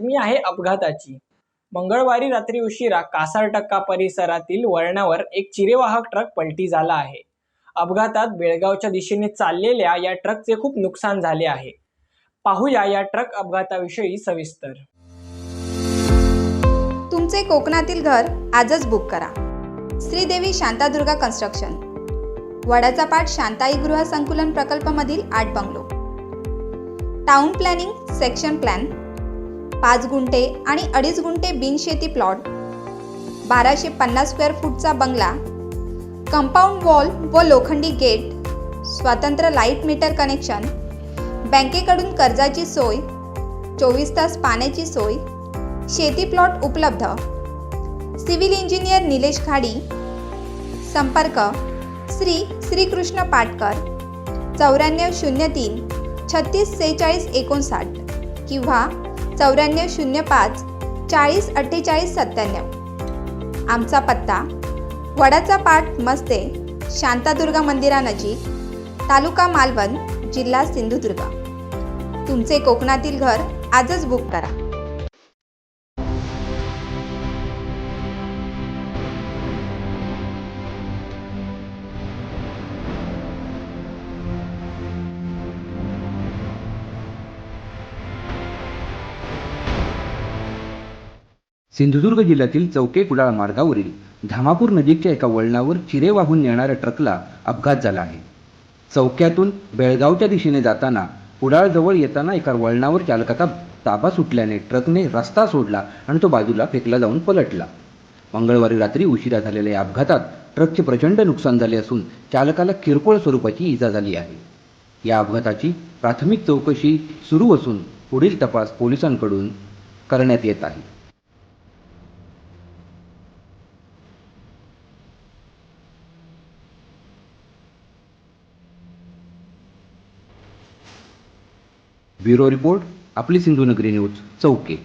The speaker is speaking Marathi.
बातमी आहे अपघाताची. मंगळवारी रात्री उशिरा कासारटक्का परिसरातील वळणावर एक चिरेवाहक ट्रक पलटी झाला आहे. अपघातात बेळगावच्या दिशेने चाललेल्या या ट्रकचे खूप नुकसान झाले आहे. पाहूया या ट्रक अपघाताविषयी सविस्तर. तुमचे कोकणातील घर आजच बुक करा. श्रीदेवी शांतादुर्गा कन्स्ट्रक्शन. वडाचा पाठ शांताई गृह संकुलन प्रकल्पमधील आठ bungalow. Town planning section plan पाच गुंठे आणि अडीच गुंठे बिनशेती प्लॉट. बाराशे पन्नास स्क्वेअर फूटचा बंगला कंपाऊंड वॉल व लोखंडी गेट स्वतंत्र लाइट मीटर कनेक्शन बँकेकडून कर्जाची सोय चोवीस तास पाण्याची सोय शेती प्लॉट उपलब्ध. सिव्हिल इंजिनियर निलेश खाडी. संपर्क श्री श्रीकृष्ण पाटकर चौऱ्याण्णव शून्य तीन छत्तीस सेहेचाळीस एकोणसाठ किंवा चौऱ्याण्णव शून्य पाच चाळीस अठ्ठेचाळीस सत्त्याण्णव. आमचा पत्ता वडाचा पाठ मस्ते शांतादुर्गा मंदिरानजीक तालुका मालवण जिल्हा सिंधुदुर्ग. तुमचे कोकणातील घर आजच बुक करा. सिंधुदुर्ग जिल्ह्यातील चौके कुडाळ मार्गावरील धामापूर नजीकच्या एका वळणावर चिरे वाहून नेणाऱ्या ट्रकला अपघात झाला आहे. चौक्यातून बेळगावच्या दिशेने जाताना कुडाळजवळ येताना एका वळणावर चालकाचा ताबा सुटल्याने ट्रकने रस्ता सोडला आणि तो बाजूला फेकला जाऊन पलटला. मंगळवारी रात्री उशिरा झालेल्या या अपघातात ट्रकचे प्रचंड नुकसान झाले असून चालकाला किरकोळ स्वरूपाची इजा झाली आहे. या अपघाताची प्राथमिक चौकशी सुरू असून पुढील तपास पोलिसांकडून करण्यात येत आहे. ब्युरो रिपोर्ट आपली सिंधुनगरी न्यूज चौके.